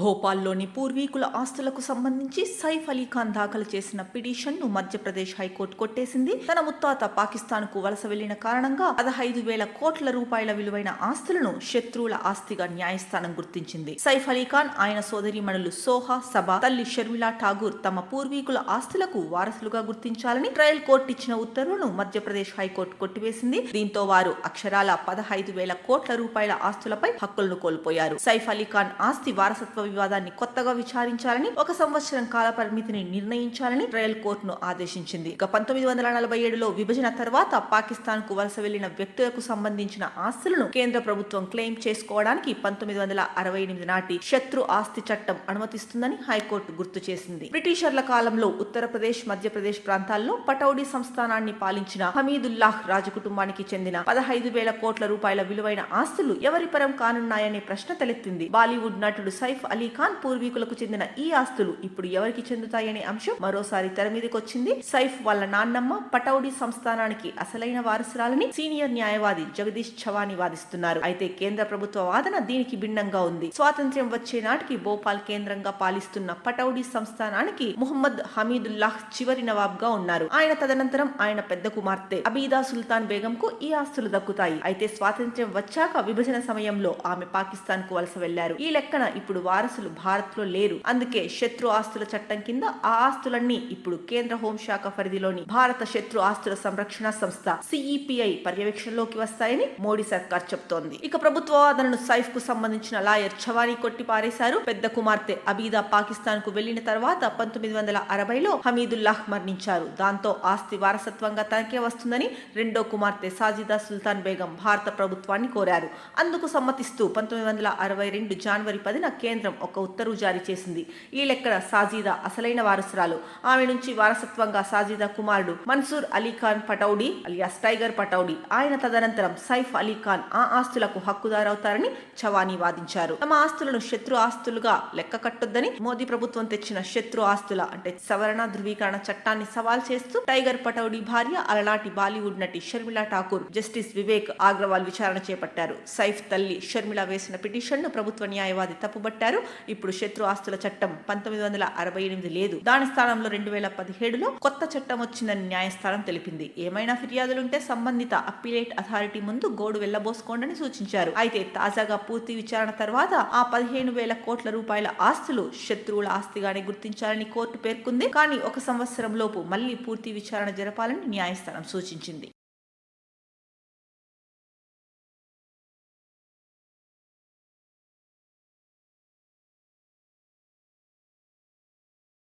భోపాల్లోని పూర్వీకుల ఆస్తులకు సంబంధించి సైఫ్ అలీ ఖాన్ దాఖలు చేసిన పిటిషన్ను మధ్యప్రదేశ్ హైకోర్టు కొట్టేసింది. తన ముత్తాత పాకిస్తాన్కు వలస వెళ్ళిన కారణంగా పదహైదు వేల కోట్ల రూపాయల విలువైన ఆస్తులను శత్రువుల ఆస్తిగా న్యాయస్థానం గుర్తించింది. సైఫ్ అలీ ఖాన్ ఆయన సోదరిమణులు సోహా సభా తల్లి షర్మిలా ఠాగూర్ తమ పూర్వీకుల ఆస్తులకు వారసులుగా గుర్తించాలని ట్రయల్ కోర్టు ఇచ్చిన ఉత్తర్వును మధ్యప్రదేశ్ హైకోర్టు కొట్టివేసింది. దీంతో వారు అక్షరాల పదహైదు వేల కోట్ల రూపాయల ఆస్తులపై హక్కులను కోల్పోయారు. సైఫ్ అలీ ఖాన్ ఆస్తి వారసత్వ వివాదాన్ని కొత్తగా విచారించాలని ఒక సంవత్సరం కాల పరిమితిని నిర్ణయించాలని ట్రయల్ కోర్టును ఆదేశించింది. ఇక పంతొమ్మిది వందల నలభై ఏడులో విభజన తర్వాత పాకిస్తాన్కు వలస వెళ్ళిన వ్యక్తులకు సంబంధించిన ఆస్తులను కేంద్ర ప్రభుత్వం క్లెయిమ్ చేసుకోవడానికి పంతొమ్మిది వందల అరవై ఎనిమిది నాటి శత్రు ఆస్తి చట్టం అనుమతిస్తుందని హైకోర్టు గుర్తు చేసింది. బ్రిటిషర్ల కాలంలో ఉత్తరప్రదేశ్ మధ్యప్రదేశ్ ప్రాంతాల్లో పటౌడీ సంస్థానాన్ని పాలించిన హమీదుల్లాహ్ రాజకుటుంబానికి చెందిన పదహైదు వేల కోట్ల రూపాయల విలువైన ఆస్తులు ఎవరి పరం కానున్నాయనే ప్రశ్న తలెత్తింది. బాలీవుడ్ నటుడు సైఫ్ అలీఖాన్ పూర్వీకులకు చెందిన ఈ ఆస్తులు ఇప్పుడు ఎవరికి చెందుతాయనే అంశం మరోసారి తెర మీదకొచ్చింది. సైఫ్ వాళ్ళ నాన్నమ్మ పటౌడీ సంస్థానానికి అసలైన వారసురాలని సీనియర్ న్యాయవాది జగదీష్ చవాని వాదిస్తున్నారు. అయితే కేంద్ర ప్రభుత్వ వాదన దీనికి భిన్నంగా ఉంది. స్వాతంత్ర్యం వచ్చే నాటికి భోపాల్ కేంద్రంగా పాలిస్తున్న పటౌడీ సంస్థానానికి ముహమ్మద్ హమీదుల్లాహ్ చివరి నవాబ్గా ఉన్నారు. ఆయన తదనంతరం ఆయన పెద్ద కుమార్తె అబీదా సుల్తాన్ బేగం కు ఈ ఆస్తులు దక్కుతాయి. అయితే స్వాతంత్ర్యం వచ్చాక విభజన సమయంలో ఆమె పాకిస్తాన్కు వలస వెళ్ళారు. ఈ లెక్కన ఇప్పుడు వారసులు భారత్లో లేరు. అందుకే శత్రు ఆస్తుల చట్టం కింద ఆ ఆస్తులన్నీ ఇప్పుడు కేంద్ర హోంశాఖ పరిధిలోని భారత శత్రు ఆస్తుల సంరక్షణ సంస్థ సిఈపిఐ పర్యవేక్షణలోకి వస్తాయని మోడీ సర్కార్ చెబుతోంది. ఇక ప్రభుత్వ వాదనను సైఫ్కు సంబంధించిన లాయర్ చవానీ కొట్టి పారేశారు. పెద్ద కుమార్తె అబీదా పాకిస్తాన్కు వెళ్ళిన తర్వాత పంతొమ్మిది వందల అరవైలో హమీదుల్లాహ్ మరణించారు. దాంతో ఆస్తి వారసత్వంగా తనకే వస్తుందని రెండో కుమార్తె సాజిదా సుల్తాన్ బేగం భారత ప్రభుత్వాన్ని కోరారు. అందుకు సమ్మతిస్తూ పంతొమ్మిది వందల అరవై రెండు జనవరి పదిన కేంద్ర ఒక ఉత్తర్వు జారీ చేసింది. ఈ లెక్కన సాజీదా అసలైన వారసురాలు. ఆమె నుంచి వారసత్వంగా సాజీదా కుమారుడు మన్సూర్ అలీ ఖాన్ పటౌడీ అలియాస్ టైగర్ పటౌడీ. ఆయన తదనంతరం సైఫ్ అలీ ఖాన్ ఆ ఆస్తులకు హక్కుదారవుతారని చవానీ వాదించారు. తమ ఆస్తులను శత్రు ఆస్తులుగా లెక్క కట్టొద్దని మోదీ ప్రభుత్వం తెచ్చిన శత్రు ఆస్తుల అంటే సవరణ ధృవీకరణ చట్టాన్ని సవాల్ చేస్తూ టైగర్ పటౌడీ భార్య అలనాటి బాలీవుడ్ నటి షర్మిలా ఠాకూర్ జస్టిస్ వివేక్ అగ్రవాల్ విచారణ చేపట్టారు. సైఫ్ తల్లి షర్మిల వేసిన పిటిషన్ను ప్రభుత్వ న్యాయవాది తప్పుబట్టారు. ఇప్పుడు శత్రు ఆస్తుల చట్టం పంతొమ్మిది వందల అరవై ఎనిమిది లేదు. దాని స్థానంలో రెండు వేల పదిహేడులో కొత్త చట్టం వచ్చిందని న్యాయస్థానం తెలిపింది. ఏమైనా ఫిర్యాదులుంటే సంబంధిత అప్పీలేట్ అథారిటీ ముందు గోడు వెళ్ళబోసుకోండని సూచించారు. అయితే తాజాగా పూర్తి విచారణ తర్వాత ఆ పదిహేను వేల కోట్ల రూపాయల ఆస్తులు శత్రువుల ఆస్తిగానే గుర్తించాలని కోర్టు పేర్కొంది. కానీ ఒక సంవత్సరం లోపు మళ్ళీ పూర్తి విచారణ జరపాలని న్యాయస్థానం సూచించింది.